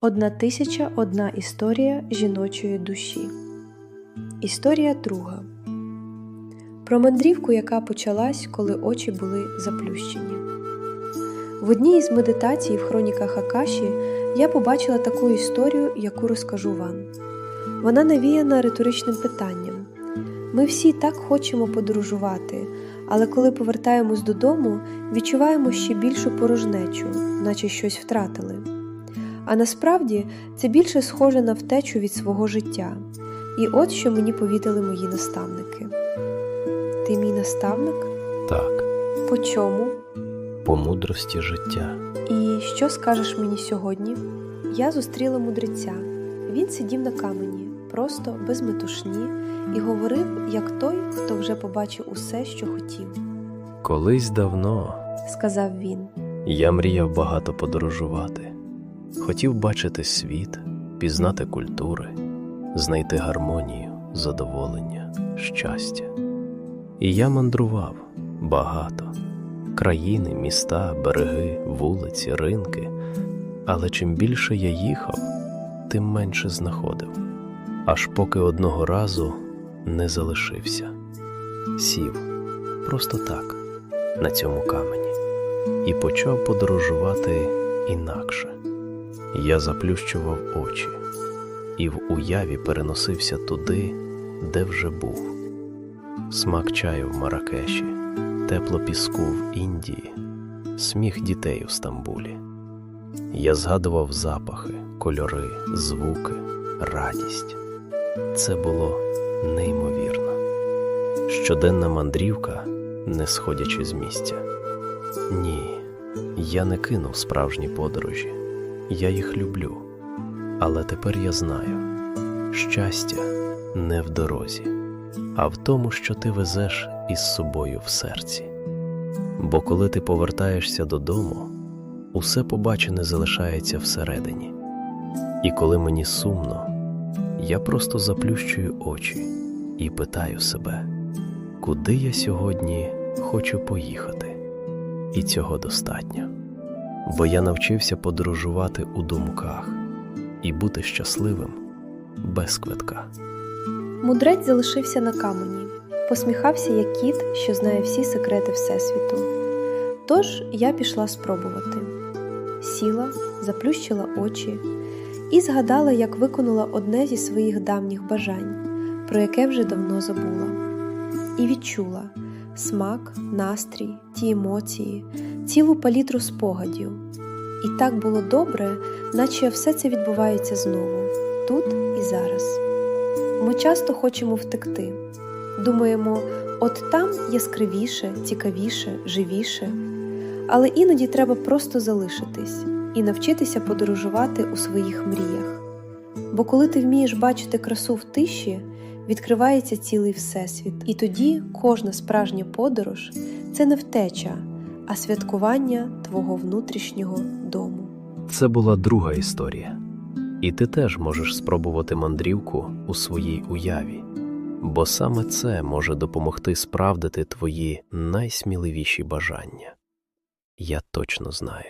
Одна тисяча одна історія жіночої душі. Історія друга. Про мандрівку, яка почалась, коли очі були заплющені. В одній із медитацій в хроніках Акаші я побачила таку історію, яку розкажу вам. Вона навіяна риторичним питанням. Ми всі так хочемо подорожувати, але коли повертаємось додому, відчуваємо ще більшу порожнечу, наче щось втратили. А насправді це більше схоже на втечу від свого життя. І от що мені повідали мої наставники. Ти мій наставник? Так, По чому? по мудрості життя. І що скажеш мені сьогодні? Я зустріла мудреця. Він сидів на камені, просто без метушні, і говорив, як той, хто вже побачив усе, що хотів. Колись давно Сказав він. я мріяв багато подорожувати. Хотів бачити світ, пізнати культури, знайти гармонію, задоволення, щастя. І я мандрував багато країни, міста, береги, вулиці, ринки. Але чим більше я їхав, тим менше знаходив, аж поки одного разу не залишився. Сів просто так, на цьому камені, і почав подорожувати інакше. Я заплющував очі і в уяві переносився туди, де вже був. Смак чаю в Маракеші, тепло піску в Індії, сміх дітей у Стамбулі. Я згадував запахи, кольори, звуки, радість. Це було неймовірно. Щоденна мандрівка, не сходячи з місця. Ні, я не кинув справжні подорожі, я їх люблю. Але тепер я знаю, щастя не в дорозі, а в тому, що ти везеш із собою в серці. Бо коли ти повертаєшся додому, усе побачене залишається всередині. І коли мені сумно, я просто заплющую очі і питаю себе, куди я сьогодні хочу поїхати. І цього достатньо. Бо я навчився подорожувати у думках і бути щасливим без квитка. Мудрець залишився на камені, посміхався, як кіт, що знає всі секрети Всесвіту. Тож я пішла спробувати. Сіла, заплющила очі і згадала, як виконала одне зі своїх давніх бажань, про яке вже давно забула. І відчула смак, настрій, ті емоції, цілу палітру спогадів. І так було добре, наче все це відбувається знову, тут і зараз. Ми часто хочемо втекти. Думаємо, от там яскравіше, цікавіше, живіше. Але іноді треба просто залишитись і навчитися подорожувати у своїх мріях. Бо коли ти вмієш бачити красу в тиші, відкривається цілий всесвіт. І тоді кожна справжня подорож це не втеча, а святкування твого внутрішнього дому. Це була друга історія. І ти теж можеш спробувати мандрівку у своїй уяві, бо саме це може допомогти справдити твої найсміливіші бажання. Я точно знаю.